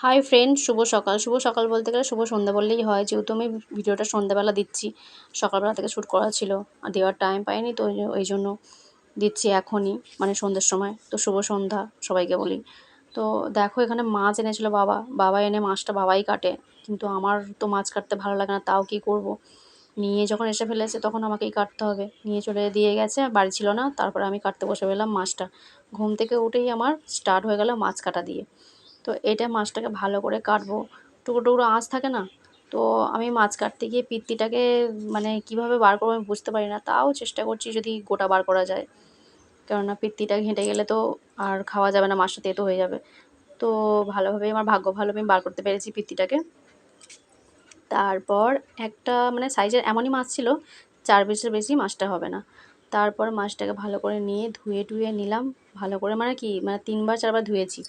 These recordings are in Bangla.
হাই ফ্রেন্ড শুভ সকাল। শুভ সকাল বলতে গেলে শুভ সন্ধ্যা বললেই হয়। যেহেতু আমি ভিডিওটা সন্ধ্যাবেলা দিচ্ছি, সকালবেলা থেকে শ্যুট করা ছিল, আর দেওয়ার টাইম পাইনি, তো ওই- জন্য দিচ্ছি এখনই মানে সন্ধ্যের সময়। তো শুভ সন্ধ্যা সবাইকে বলি। তো দেখো এখানে মাছ এনেছিল বাবা। বাবা এনে মাছটা বাবাই কাটে। কিন্তু আমার তো মাছ কাটতে ভালো লাগে না, তাও কী করব? নিয়ে যখন এসে ফেলেছে তখন আমাকেই কাটতে হবে। নিয়ে চলে দিয়ে গেছে, বাড়ি ছিল না, তারপরে আমি কাটতে বসে পেলাম মাছটা। ঘুম থেকে উঠেই আমার স্টার্ট হয়ে গেল মাছ কাটা দিয়ে। তো এটা মাছটাকে ভালো করে কাটবো। টুকরো টুকরো আঁচ থাকে না? তো আমি মাছ কাটতে গিয়ে পিত্তিটাকে মানে কীভাবে বার করব আমি বুঝতে পারি না। তাও চেষ্টা করছি যদি গোটা বার করা যায়। কেননা পিত্তিটা ঘেঁটে গেলে তো আর খাওয়া যাবে না, মাছটা তেতো হয়ে যাবে। তো ভালোভাবে, আমার ভাগ্য ভালো আমি বার করতে পেরেছি পিত্তিটাকে। তারপর একটা মানে সাইজের এমনই মাছ ছিল, চার পিসের বেশি মাছটা হবে না। তারপর মাছটাকে ভালো করে নিয়ে ধুয়ে টুয়ে নিলাম। ভালো করে মানে কি মানে তিনবার চারবার ধুয়েছি।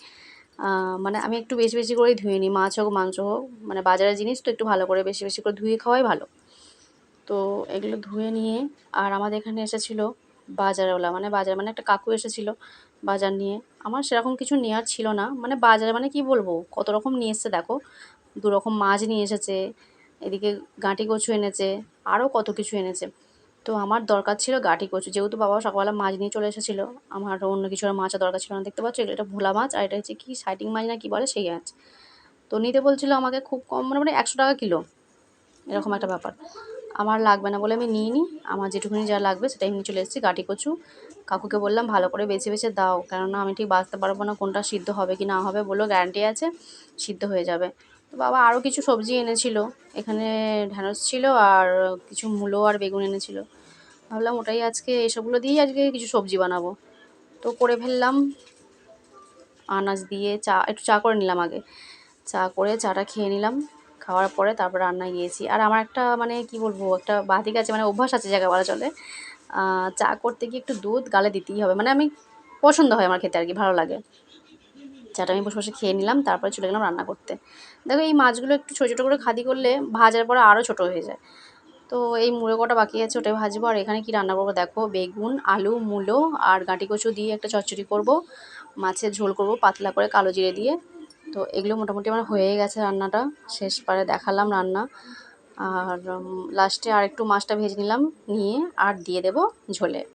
মানে আমি একটু বেশি বেশি করেই ধুয়ে নিই। মাছ হোক, মাংস হোক মানে বাজারের জিনিস তো একটু ভালো করে বেশি বেশি করে ধুয়ে খাওয়াই ভালো। তো এগুলো ধুয়ে নিয়ে, আর আমাদের এখানে এসেছিল বাজারওয়ালা। মানে বাজার মানে একটা কাকু এসেছিল বাজার নিয়ে। আমার সেরকম কিছু নেওয়ার ছিল না। মানে বাজারে মানে কি বলব? কত রকম নিয়ে এসছে দেখো। দু রকম মাছ নিয়ে এসেছে, এদিকে গাঁটি কচু এনেছে আরও কত কিছু এনেছে। তো আমার দরকার ছিল গাঁটি কচু। যেহেতু বাবা সকালবেলা মাছ নিয়ে চলে এসেছিল, আমার অন্য কিছু মাছের দরকার ছিল না, দেখতে পাচ্ছ? এটা ভোলা মাছ আর এটা হচ্ছে কি সাইটিং মাছ না কি বলে সেই মাছ। তো নিতে বলছিল আমাকে খুব কম মানে মানে একশো টাকা কিলো। এরকম একটা ব্যাপার। আমার লাগবে না বলে আমি নিই নি আমার যেটুকুনি যা লাগবে সেটাই নিয়ে চলে এসেছি গাঁটি কচু। কাকুকে বললাম, ভালো করে বেছে বেছে দাও। কেননা আমি ঠিক বাঁচতে পারব না কোনটা সিদ্ধ হবে কি না হবে বলল গ্যারান্টি আছে, সিদ্ধ হয়ে যাবে। তো বাবা আরও কিছু সবজি এনেছিল। এখানে ঢ্যাঁড়স ছিল আর কিছু মূলো আর বেগুন এনেছিল। ভাবলাম ওটাই আজকে এসবগুলো দিয়েই আজকে কিছু সবজি বানাবো। তো করে ফেললাম। আনাজ দিয়ে চা, একটু চা করে নিলাম আগে। চা করে চাটা খেয়ে নিলাম। খাওয়ার পরে তারপর রান্নায় গিয়েছি। আর আমার একটা মানে কি বলব, একটা বাতিক আছে মানে অভ্যাস আছে জায়গা বলা চলে। চা করতে গিয়ে একটু দুধ গালে দিতেই হবে। মানে আমি পছন্দ হয় আমার খেতে আর কি, ভালো লাগে। চাটা আমি বসে বসে খেয়ে নিলাম, তারপরে চলে গেলাম রান্না করতে। দেখো এই মাছগুলো একটু ছোটো ছোটো করে খাদি করলে ভাজার পরে আরও ছোটো হয়ে যায়। তো এই মুড়ো কটা বাকি আছে, ওটাই ভাজবো। আর এখানে কি রান্না করব দেখো? বেগুন, আলু, মূলো আর গাঁটি কচু দিয়ে একটা চচ্চড়ি করব। মাছের ঝোল করব পাতলা করে কালো জিরে দিয়ে। তো এগুলো মোটামুটি আমার হয়ে গেছে রান্নাটা। শেষ পারে দেখালাম রান্না। আর লাস্টে আর একটু মাছটা ভেজে নিলাম, নিয়ে আর দিয়ে দেবো ঝোলে।